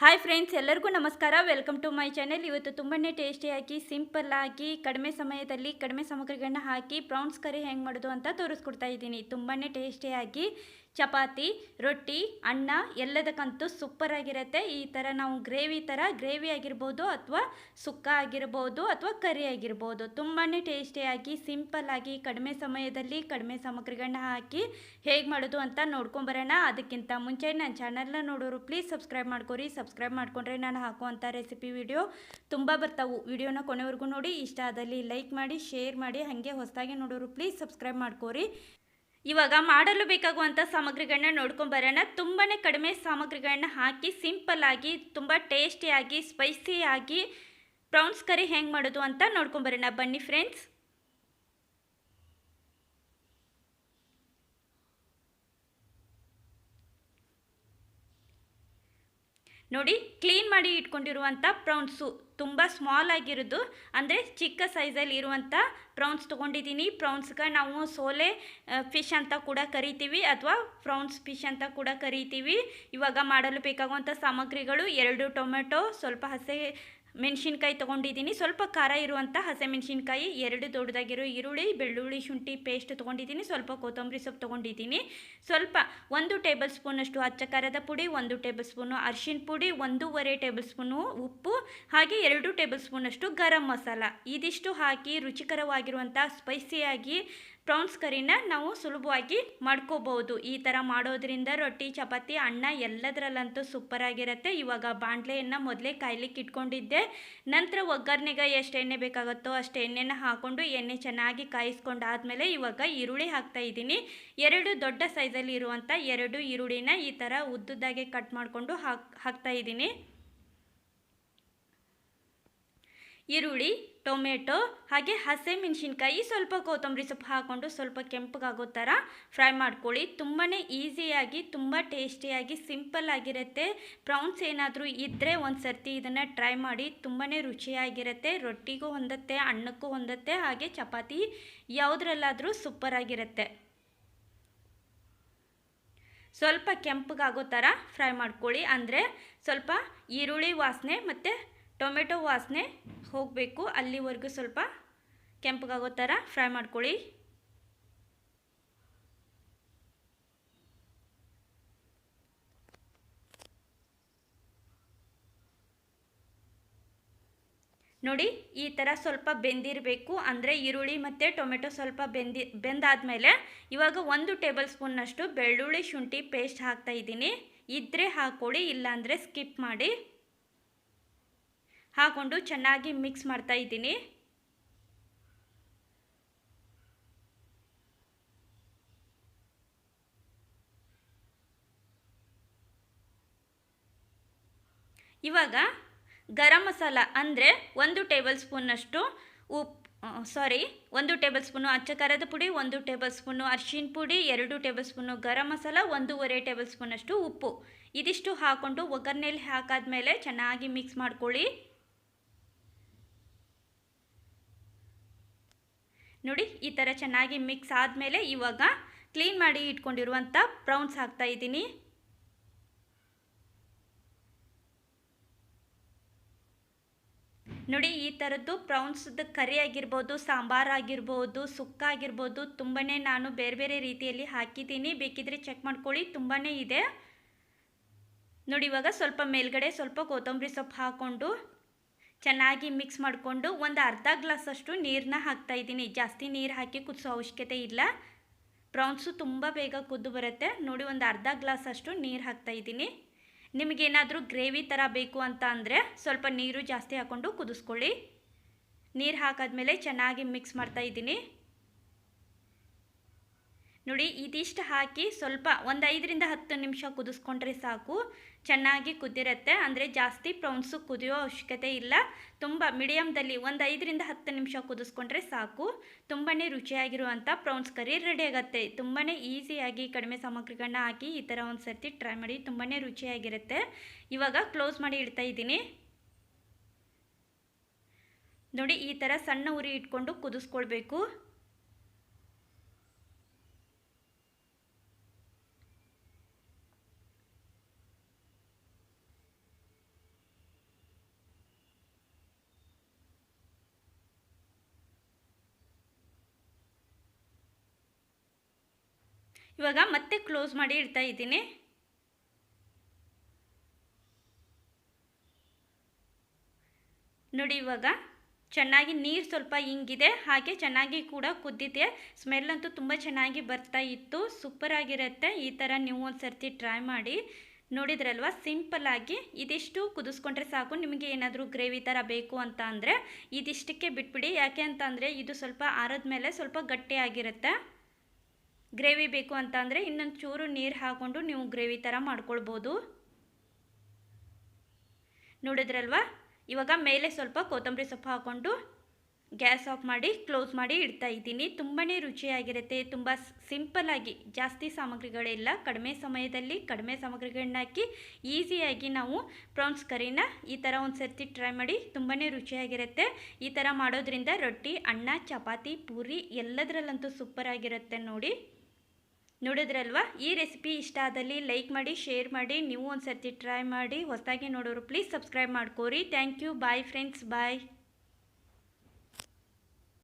Hi friends ಎಲ್ಲರಿಗೂ ನಮಸ್ಕಾರ. Welcome to my channel ಇವತ್ತು ತುಂಬಾ ಟೇಸ್ಟಿಯಾಗಿ ಸಿಂಪಲ್ ಆಗಿ, ಕಡಿಮೆ ಸಮಯದಲ್ಲಿ ಕಡಿಮೆ ಸಾಮಗ್ರಿಗಳನ್ನ ಹಾಕಿ ಪ್ರೌನ್ಸ್ ಕರಿ ಹೆಂಗೆ ಮಾಡೋದು ಅಂತ ತೋರಿಸ್ಕೊಡ್ತಾ ಇದ್ದೀನಿ. ತುಂಬಾ ಟೇಸ್ಟಿಯಾಗಿ ಚಪಾತಿ, ರೊಟ್ಟಿ, ಅನ್ನ ಎಲ್ಲದಕ್ಕಂತೂ ಸೂಪರ್ ಆಗಿರುತ್ತೆ. ಈ ಥರ ನಾವು ಗ್ರೇವಿ ಥರ ಗ್ರೇವಿ ಆಗಿರ್ಬೋದು ಅಥವಾ ಸುಕ್ಕ ಆಗಿರ್ಬೋದು ಅಥವಾ ಕರಿ ಆಗಿರ್ಬೋದು. ತುಂಬಾ ಟೇಸ್ಟಿಯಾಗಿ ಸಿಂಪಲ್ ಆಗಿ, ಕಡಿಮೆ ಸಮಯದಲ್ಲಿ ಕಡಿಮೆ ಸಾಮಗ್ರಿಗಳನ್ನ ಹಾಕಿ ಹೇಗೆ ಮಾಡೋದು ಅಂತ ನೋಡ್ಕೊಂಬರೋಣ ಅದಕ್ಕಿಂತ ಮುಂಚೆ ನನ್ನ ಚಾನಲ್ನ ನೋಡೋರು ಪ್ಲೀಸ್ ಸಬ್ಸ್ಕ್ರೈಬ್ ಮಾಡ್ಕೊರಿ. ಸಬ್ಸ್ಕ್ರೈಬ್ ಮಾಡ್ಕೊಂಡ್ರೆ ನಾನು ಹಾಕುವಂಥ ರೆಸಿಪಿ ವಿಡಿಯೋ ತುಂಬ ಬರ್ತಾವು. ವಿಡಿಯೋನ ಕೊನೆವರೆಗೂ ನೋಡಿ. ಇಷ್ಟ ಆದಲ್ಲಿ ಲೈಕ್ ಮಾಡಿ ಶೇರ್ ಮಾಡಿ, ಹಾಗೆ ಹೊಸದಾಗಿ ನೋಡೋರು ಪ್ಲೀಸ್ ಸಬ್ಸ್ಕ್ರೈಬ್ ಮಾಡ್ಕೋರಿ. ಇವಾಗ ಮಾಡಲು ಬೇಕಾಗುವಂಥ ಸಾಮಗ್ರಿಗಳನ್ನ ನೋಡ್ಕೊಂಡು ಬರೋಣ. ತುಂಬಾ ಕಡಿಮೆ ಸಾಮಗ್ರಿಗಳನ್ನ ಹಾಕಿ ಸಿಂಪಲ್ ಆಗಿ, ತುಂಬ ಟೇಸ್ಟಿಯಾಗಿ ಸ್ಪೈಸಿಯಾಗಿ ಪ್ರೌನ್ಸ್ ಕರಿ ಹೆಂಗೆ ಮಾಡೋದು ಅಂತ ನೋಡ್ಕೊಂಬರೋಣ ಬನ್ನಿ ಫ್ರೆಂಡ್ಸ್ ನೋಡಿ ಕ್ಲೀನ್ ಮಾಡಿ ಇಟ್ಕೊಂಡಿರುವಂಥ ಪ್ರೌನ್ಸು ತುಂಬ ಸ್ಮಾಲ್ ಆಗಿರೋದು, ಅಂದರೆ ಚಿಕ್ಕ ಸೈಜಲ್ಲಿ ಇರುವಂಥ ಪ್ರೌನ್ಸ್ ತೊಗೊಂಡಿದ್ದೀನಿ ಪ್ರೌನ್ಸ್ಗೆ ನಾವು ಸೋಲೆ ಫಿಶ್ ಅಂತ ಕೂಡ ಕರಿತೀವಿ, ಅಥವಾ ಪ್ರೌನ್ಸ್ ಫಿಶ್ ಅಂತ ಕೂಡ ಕರಿತೀವಿ. ಇವಾಗ ಮಾಡಲು ಬೇಕಾಗುವಂಥ ಸಾಮಗ್ರಿಗಳು ಎರಡು ಟೊಮೆಟೊ, ಸ್ವಲ್ಪ ಹಸೆ ಮೆಣಸಿನ್ಕಾಯಿ ತೊಗೊಂಡಿದ್ದೀನಿ. ಸ್ವಲ್ಪ ಖಾರ ಇರುವಂಥ ಹಸಿಮೆಣ್ಸಿನ್ಕಾಯಿ ಎರಡು ದೊಡ್ಡದಾಗಿರೋ ಈರುಳ್ಳಿ, ಬೆಳ್ಳುಳ್ಳಿ, ಶುಂಠಿ ಪೇಸ್ಟ್ ತೊಗೊಂಡಿದ್ದೀನಿ. ಸ್ವಲ್ಪ ಕೊತ್ತಂಬರಿ ಸೊಪ್ಪು ತೊಗೊಂಡಿದ್ದೀನಿ. ಸ್ವಲ್ಪ ಒಂದು ಟೇಬಲ್ ಸ್ಪೂನಷ್ಟು ಅಚ್ಚ ಖಾರದ ಪುಡಿ, ಒಂದು ಟೇಬಲ್ ಸ್ಪೂನು ಅರಿಶಿನ ಪುಡಿ, ಒಂದೂವರೆ ಟೇಬಲ್ ಸ್ಪೂನು ಉಪ್ಪು, ಹಾಗೆ ಎರಡು ಟೇಬಲ್ ಸ್ಪೂನಷ್ಟು ಗರಂ ಮಸಾಲ. ಇದಿಷ್ಟು ಹಾಕಿ ರುಚಿಕರವಾಗಿರುವಂಥ ಸ್ಪೈಸಿಯಾಗಿ ಪ್ರೌನ್ಸ್ ಕರಿನ ನಾವು ಸುಲಭವಾಗಿ ಮಾಡ್ಕೋಬಹುದು. ಈ ಥರ ಮಾಡೋದ್ರಿಂದ ರೊಟ್ಟಿ, ಚಪಾತಿ, ಅನ್ನ ಎಲ್ಲದರಲ್ಲಂತೂ ಸೂಪರ್ ಆಗಿರುತ್ತೆ. ಇವಾಗ ಬಾಣಲೆಯನ್ನು ಮೊದಲೇ ಕಾಯ್ಲಿಕ್ಕೆ ಇಟ್ಕೊಂಡಿದ್ದೆ. ನಂತರ ಒಗ್ಗರಣೆಗೆ ಎಷ್ಟು ಎಣ್ಣೆ ಬೇಕಾಗುತ್ತೋ ಅಷ್ಟು ಎಣ್ಣೆನ ಹಾಕ್ಕೊಂಡು ಎಣ್ಣೆ ಚೆನ್ನಾಗಿ ಕಾಯಿಸ್ಕೊಂಡು ಆದಮೇಲೆ ಇವಾಗ ಈರುಳ್ಳಿ ಹಾಕ್ತಾ ಇದ್ದೀನಿ. ಎರಡು ದೊಡ್ಡ ಸೈಜಲ್ಲಿ ಇರುವಂಥ ಎರಡು ಈರುಳ್ಳಿನ ಈ ಥರ ಉದ್ದುದ್ದಾಗೆ ಕಟ್ ಮಾಡಿಕೊಂಡು ಹಾಕ್, ಹಾಕ್ತಾ ಇದ್ದೀನಿ. ಈರುಳ್ಳಿ, ಟೊಮೆಟೊ, ಹಾಗೆ ಹಸೆ ಮೆಣಸಿನ್ಕಾಯಿ ಸ್ವಲ್ಪ ಕೊತ್ತಂಬರಿ ಸೊಪ್ಪು ಹಾಕ್ಕೊಂಡು ಸ್ವಲ್ಪ ಕೆಂಪಗಾಗೋ ಥರ ಫ್ರೈ ಮಾಡ್ಕೊಳ್ಳಿ. ತುಂಬಾ ಈಸಿಯಾಗಿ, ತುಂಬ ಟೇಸ್ಟಿಯಾಗಿ, ಸಿಂಪಲ್ ಆಗಿರುತ್ತೆ. ಪ್ರೌನ್ಸ್ ಏನಾದರೂ ಇದ್ದರೆ ಒಂದು ಸರ್ತಿ ಇದನ್ನು ಟ್ರೈ ಮಾಡಿ ತುಂಬಾ ರುಚಿಯಾಗಿರುತ್ತೆ. ರೊಟ್ಟಿಗೂ ಹೊಂದತ್ತೆ, ಅನ್ನಕ್ಕೂ ಹೊಂದತ್ತೆ, ಹಾಗೆ ಚಪಾತಿ ಯಾವುದ್ರಲ್ಲಾದರೂ ಸೂಪರ್ ಆಗಿರುತ್ತೆ. ಸ್ವಲ್ಪ ಕೆಂಪಗಾಗೋ ಥರ ಫ್ರೈ ಮಾಡ್ಕೊಳ್ಳಿ. ಅಂದರೆ ಸ್ವಲ್ಪ ಈರುಳ್ಳಿ ವಾಸನೆ ಮತ್ತು ಟೊಮೆಟೊ ವಾಸನೆ ಹೋಗಬೇಕು. ಅಲ್ಲಿವರೆಗೂ ಸ್ವಲ್ಪ ಕೆಂಪಗಾಗೋ ಥರ ಫ್ರೈ ಮಾಡ್ಕೊಳ್ಳಿ. ನೋಡಿ, ಈ ಥರ ಸ್ವಲ್ಪ ಬೆಂದಿರಬೇಕು. ಅಂದರೆ ಈರುಳ್ಳಿ ಮತ್ತು ಟೊಮೆಟೊ ಸ್ವಲ್ಪ ಬೆಂದಿ, ಬೆಂದಾದಮೇಲೆ ಇವಾಗ ಒಂದು ಟೇಬಲ್ ಸ್ಪೂನ್ನಷ್ಟು ಬೆಳ್ಳುಳ್ಳಿ ಶುಂಠಿ ಪೇಸ್ಟ್ ಹಾಕ್ತಾ ಇದ್ದೀನಿ. ಇದ್ದರೆ ಹಾಕ್ಕೊಳ್ಳಿ, ಇಲ್ಲಾಂದರೆ ಸ್ಕಿಪ್ ಮಾಡಿ. ಹಾಕ್ಕೊಂಡು ಚೆನ್ನಾಗಿ ಮಿಕ್ಸ್ ಮಾಡ್ತಾ ಇದ್ದೀನಿ. ಇವಾಗ ಗರಂ ಮಸಾಲ ಅಂದರೆ ಒಂದು ಟೇಬಲ್ ಸ್ಪೂನಷ್ಟು ಉಪ್ಪು ಸಾರಿ ಒಂದು ಟೇಬಲ್ ಸ್ಪೂನು ಅಚ್ಚ ಖಾರದ ಪುಡಿ, ಒಂದು ಟೇಬಲ್ ಸ್ಪೂನು ಅರ್ಶಿನ ಪುಡಿ, ಎರಡು ಟೇಬಲ್ ಸ್ಪೂನು ಗರಂ ಮಸಾಲ, ಒಂದೂವರೆ ಟೇಬಲ್ ಸ್ಪೂನಷ್ಟು ಉಪ್ಪು. ಇದಿಷ್ಟು ಹಾಕ್ಕೊಂಡು ಒಗ್ಗರಣೆಯಲ್ಲಿ ಹಾಕಾದ್ಮೇಲೆ ಚೆನ್ನಾಗಿ ಮಿಕ್ಸ್ ಮಾಡ್ಕೊಳ್ಳಿ. ನೋಡಿ, ಈ ಥರ ಚೆನ್ನಾಗಿ ಮಿಕ್ಸ್ ಆದಮೇಲೆ ಇವಾಗ ಕ್ಲೀನ್ ಮಾಡಿ ಇಟ್ಕೊಂಡಿರುವಂಥ ಪ್ರೌನ್ಸ್ ಹಾಕ್ತಾ ಇದ್ದೀನಿ. ನೋಡಿ, ಈ ಥರದ್ದು ಪ್ರೌನ್ಸ್ದು ಕರಿ ಆಗಿರ್ಬೋದು, ಸಾಂಬಾರು ಆಗಿರ್ಬೋದು, ಸುಕ್ಕ ಆಗಿರ್ಬೋದು ತುಂಬಾ ನಾನು ಬೇರೆ ಬೇರೆ ರೀತಿಯಲ್ಲಿ ಹಾಕಿದ್ದೀನಿ. ಬೇಕಿದ್ರೆ ಚೆಕ್ ಮಾಡ್ಕೊಳ್ಳಿ ತುಂಬಾ ಇದೆ. ನೋಡಿ, ಇವಾಗ ಸ್ವಲ್ಪ ಮೇಲ್ಗಡೆ ಸ್ವಲ್ಪ ಕೊತ್ತಂಬರಿ ಸೊಪ್ಪು ಹಾಕ್ಕೊಂಡು ಚೆನ್ನಾಗಿ ಮಿಕ್ಸ್ ಮಾಡಿಕೊಂಡು ಒಂದು ಅರ್ಧ ಗ್ಲಾಸಷ್ಟು ನೀರನ್ನ ಹಾಕ್ತಾ ಇದ್ದೀನಿ. ಜಾಸ್ತಿ ನೀರು ಹಾಕಿ ಕುದಿಸೋ ಅವಶ್ಯಕತೆ ಇಲ್ಲ. ಪ್ರೌನ್ಸು ತುಂಬ ಬೇಗ ಕುದ್ದು ಬರುತ್ತೆ. ನೋಡಿ, ಒಂದು ಅರ್ಧ ಗ್ಲಾಸಷ್ಟು ನೀರು ಹಾಕ್ತಾ ಇದ್ದೀನಿ. ನಿಮಗೇನಾದರೂ ಗ್ರೇವಿ ಥರ ಬೇಕು ಅಂತ ಅಂದರೆ ಸ್ವಲ್ಪ ನೀರು ಜಾಸ್ತಿ ಹಾಕ್ಕೊಂಡು ಕುದಿಸ್ಕೊಳ್ಳಿ. ನೀರು ಹಾಕಾದ್ಮೇಲೆ ಚೆನ್ನಾಗಿ ಮಿಕ್ಸ್ ಮಾಡ್ತಾ ಇದ್ದೀನಿ. ನೋಡಿ, ಇದಿಷ್ಟು ಹಾಕಿ ಸ್ವಲ್ಪ ಒಂದು ಐದರಿಂದ ಹತ್ತು ನಿಮಿಷ ಕುದಿಸ್ಕೊಂಡ್ರೆ ಸಾಕು. ಚೆನ್ನಾಗಿ ಕುದಿರುತ್ತೆ. ಅಂದರೆ ಜಾಸ್ತಿ ಪ್ರೌನ್ಸು ಕುದಿಯೋ ಅವಶ್ಯಕತೆ ಇಲ್ಲ. ತುಂಬ ಮೀಡಿಯಮ್ದಲ್ಲಿ ಒಂದು ಐದರಿಂದ ಹತ್ತು ನಿಮಿಷ ಕುದಿಸ್ಕೊಂಡ್ರೆ ಸಾಕು. ತುಂಬಾ ರುಚಿಯಾಗಿರುವಂಥ ಪ್ರೌನ್ಸ್ ಕರಿ ರೆಡಿ ಆಗುತ್ತೆ. ತುಂಬಾ ಈಸಿಯಾಗಿ ಕಡಿಮೆ ಸಾಮಗ್ರಿಗಳನ್ನ ಹಾಕಿ ಈ ಥರ ಒಂದು ಸರ್ತಿ ಟ್ರೈ ಮಾಡಿ ತುಂಬಾ ರುಚಿಯಾಗಿರುತ್ತೆ. ಇವಾಗ ಕ್ಲೋಸ್ ಮಾಡಿ ಇಡ್ತಾ ಇದ್ದೀನಿ. ನೋಡಿ, ಈ ಥರ ಸಣ್ಣ ಉರಿ ಇಟ್ಕೊಂಡು ಕುದಿಸ್ಕೊಳ್ಬೇಕು. ಇವಾಗ ಮತ್ತೆ ಕ್ಲೋಸ್ ಮಾಡಿ ಇಡ್ತಾ ಇದ್ದೀನಿ. ನೋಡಿ ಇವಾಗ ಚೆನ್ನಾಗಿ ನೀರು ಸ್ವಲ್ಪ ಹಿಂಗಿದೆ, ಹಾಗೆ ಚೆನ್ನಾಗಿ ಕೂಡ ಕುದ್ದಿದೆ. ಸ್ಮೆಲ್ ಅಂತೂ ತುಂಬ ಚೆನ್ನಾಗಿ ಬರ್ತಾ ಇತ್ತು ಸೂಪರ್ ಆಗಿರುತ್ತೆ. ಈ ಥರ ನೀವು ಒಂದು ಸರ್ತಿ ಟ್ರೈ ಮಾಡಿ ನೋಡಿದ್ರಲ್ವ? ಸಿಂಪಲ್ಲಾಗಿ ಇದಿಷ್ಟು ಕುದಿಸ್ಕೊಂಡ್ರೆ ಸಾಕು. ನಿಮಗೆ ಏನಾದರೂ ಗ್ರೇವಿ ಥರ ಬೇಕು ಅಂತ ಅಂದರೆ ಇದಿಷ್ಟಕ್ಕೆ ಬಿಟ್ಬಿಡಿ. ಯಾಕೆ ಅಂತ ಇದು ಸ್ವಲ್ಪ ಆರದ ಮೇಲೆ ಸ್ವಲ್ಪ ಗಟ್ಟಿಯಾಗಿರುತ್ತೆ ಗ್ರೇವಿ ಬೇಕು ಅಂತ ಅಂದರೆ ಇನ್ನೊಂದು ಚೂರು ನೀರು ಹಾಕ್ಕೊಂಡು ನೀವು ಗ್ರೇವಿ ಥರ ಮಾಡ್ಕೊಳ್ಬೋದು. ನೋಡಿದ್ರಲ್ವ? ಇವಾಗ ಮೇಲೆ ಸ್ವಲ್ಪ ಕೊತ್ತಂಬರಿ ಸೊಪ್ಪು ಹಾಕ್ಕೊಂಡು ಗ್ಯಾಸ್ ಆಫ್ ಮಾಡಿ ಕ್ಲೋಸ್ ಮಾಡಿ ಇಡ್ತಾ ಇದ್ದೀನಿ. ತುಂಬಾ ರುಚಿಯಾಗಿರುತ್ತೆ. ತುಂಬ ಸಿಂಪಲ್ಲಾಗಿ ಜಾಸ್ತಿ ಸಾಮಗ್ರಿಗಳಿಲ್ಲ. ಕಡಿಮೆ ಸಮಯದಲ್ಲಿ ಕಡಿಮೆ ಸಾಮಗ್ರಿಗಳನ್ನ ಹಾಕಿ ಈಸಿಯಾಗಿ ನಾವು ಪ್ರಾನ್ಸ್ ಕರಿನ ಈ ಥರ ಒಂದು ಸರ್ತಿ ಟ್ರೈ ಮಾಡಿ ತುಂಬಾ ರುಚಿಯಾಗಿರುತ್ತೆ. ಈ ಥರ ಮಾಡೋದ್ರಿಂದ ರೊಟ್ಟಿ, ಅನ್ನ, ಚಪಾತಿ, ಪೂರಿ ಎಲ್ಲದರಲ್ಲಂತೂ ಸೂಪರ್ ಆಗಿರುತ್ತೆ ನೋಡಿ. ನೋಡಿದ್ರಲ್ವಾ? ಈ ರೆಸಿಪಿ ಇಷ್ಟ ಆದಲ್ಲಿ ಲೈಕ್ ಮಾಡಿ ಶೇರ್ ಮಾಡಿ, ನೀವು ಒಂದು ಸರ್ತಿ ಟ್ರೈ ಮಾಡಿ, ಹೊಸದಾಗಿ ನೋಡೋರು please subscribe ಮಾಡ್ಕೋರಿ. Thank you bye friends bye